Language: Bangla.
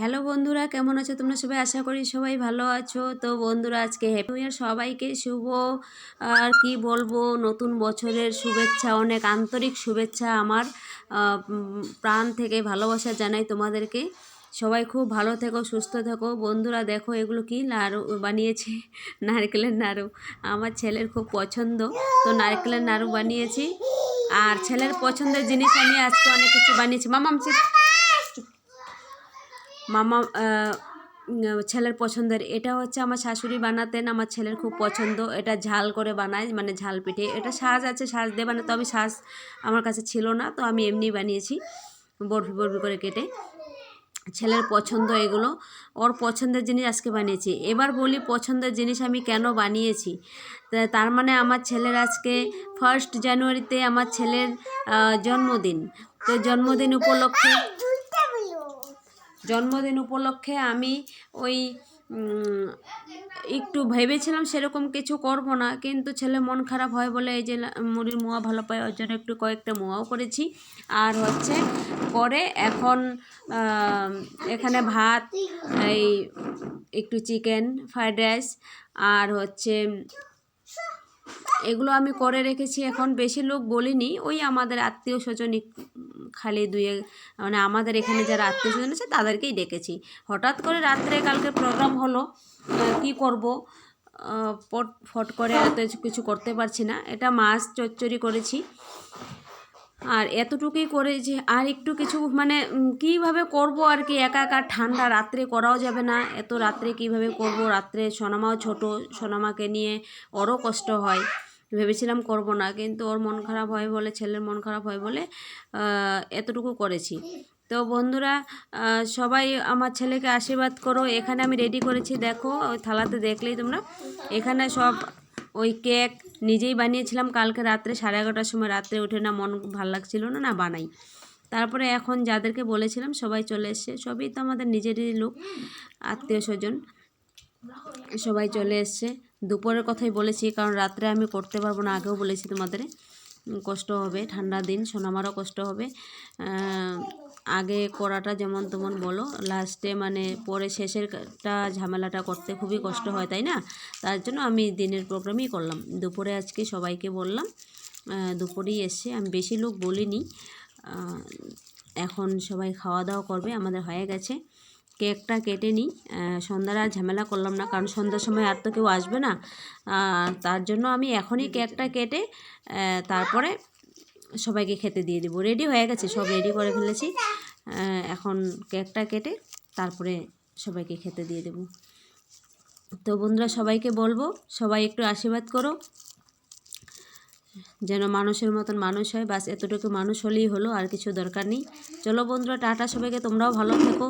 হ্যালো বন্ধুরা, কেমন আছো তোমরা সবাই? আশা করি সবাই ভালো আছো। তো বন্ধুরা, আজকে হ্যাপি ইয়ার সবাইকে শুভ, আর কি বলব, নতুন বছরের শুভেচ্ছা, অনেক আন্তরিক শুভেচ্ছা আমার প্রাণ থেকে ভালোবাসা জানাই তোমাদেরকে। সবাই খুব ভালো থেকো, সুস্থ থেকো। বন্ধুরা, দেখো এগুলো কি নাড়ু বানিয়েছি? নারকেলের নাড়ু। আমার ছেলের খুব পছন্দ, তো নারকেলের নাড়ু বানিয়েছি। আর ছেলের পছন্দের জিনিস আমি আজকে অনেক কিছু বানিয়েছি। মামাম। মামা ছেলের পছন্দের। এটা হচ্ছে আমার শাশুড়ি বানাতেন, আমার ছেলের খুব পছন্দ। এটা ঝাল করে বানায় মানে ঝাল পিঠে। এটা সাজ আছে, সাজ দিয়ে বানায় তো আমি সাজ আমার কাছে ছিল না, তো আমি এমনি বানিয়েছি, বরফি বরফি করে কেটে। ছেলের পছন্দ এগুলো, ওর পছন্দের জিনিস আজকে বানিয়েছি। এবার বলি পছন্দের জিনিস আমি কেন বানিয়েছি? তার মানে আমার ছেলের আজকে ফার্স্ট জানুয়ারিতে আমার ছেলের জন্মদিন। তো জন্মদিন উপলক্ষে জন্মদিন উপলক্ষে আমি ওই একটু ভেবেছিলাম সেরকম কিছু করব না, কিন্তু ছেলে মন খারাপ হয় বলে এই যে মুড়ির মোয়া ভালো পায় ওর জন্য একটু কয়েকটা মোয়াও করেছি। আর হচ্ছে করে এখন এখানে ভাত, এই একটু চিকেন, ফ্রাইড রাইস, আর হচ্ছে এগুলো আমি করে রেখেছি। এখন বেশি লোক বলিনি, ওই আমাদের আত্মীয় স্বজন খালি দুয়ে মানে আমাদের এখানে যারা আত্মীয় স্বজন আছে তাদেরকেই ডেকেছি। হঠাৎ করে রাত্রে কালকে প্রোগ্রাম হলো কি করব? পট, ফট করে এত কিছু করতে পারছি না। এটা মাছ চচ্চড়ি করেছি। আর এতটুকুই করেছি আর একটু কিছু মানে কীভাবে করব আর কি? একা একা ঠান্ডা রাত্রে করাও যাবে না। এত রাত্রে কীভাবে করব? রাত্রে সোনামাও ছোট, সোনামাকে নিয়ে ওরও কষ্ট হয়। ভেবেছিলাম করব না, কিন্তু ওর মন খারাপ হয় বলে, ছেলের মন খারাপ হয় বলে এতটুকু করেছি। তো বন্ধুরা সবাই আমার ছেলেকে আশীর্বাদ করো। এখানে আমি রেডি করেছি, দেখো, ওই থালাতে দেখলেই তোমরা। এখানে সব ওই কেক নিজেই বানিয়েছিলাম। কালকে রাত্রে সাড়ে এগারোটার সময় রাত্রে উঠে না মন ভালো লাগছিল না না বানাই। তারপরে এখন যাদেরকে বলেছিলাম, সবাই চলে এসছে। সবই তো আমাদের নিজেরই লোক, আত্মীয় স্বজন, সবাই চলে এসছে। দুপুরের কথাই বলেছি, কারণ রাত্রে আমি করতে পারব না, আগেও বলেছি তোমাদের। কষ্ট হবে, ঠান্ডা দিন, সোনামারও কষ্ট হবে। আগে করাটা যেমন তেমন বলো লাস্টে মানে পরে শেষেরটা ঝামেলাটা করতে খুবই কষ্ট হয়, তাই না? তার জন্য আমি দিনের প্রোগ্রামই করলাম। দুপুরে আজকে সবাইকে বললাম দুপুরেই এসছে আমি বেশি লোক বলিনি এখন সবাই খাওয়া দাওয়া করবে, আমাদের হয়ে গেছে। কেকটা কেটে নিই। সন্ধ্যার আর ঝামেলা করলাম না, কারণ সন্ধ্যার সময় আর তো কেউ আসবে না। তার জন্য আমি এখনই কেকটা কেটে তারপরে সবাইকে খেতে দিয়ে দেবো। রেডি হয়ে গেছে, সব রেডি করে ফেলেছি। এখন কেকটা কেটে তারপরে সবাইকে খেতে দিয়ে দেবো। তো বন্ধুরা, সবাইকে বলব, সবাই একটু আশীর্বাদ করো। যেন মানুষের মতন মানুষ হয়, বাস এতটুকু মানুষ হলেই হলো, আর কিছু দরকার নেই। চলো বন্ধুরা, টাটা সবাইকে, তোমরাও ভালো থেকো।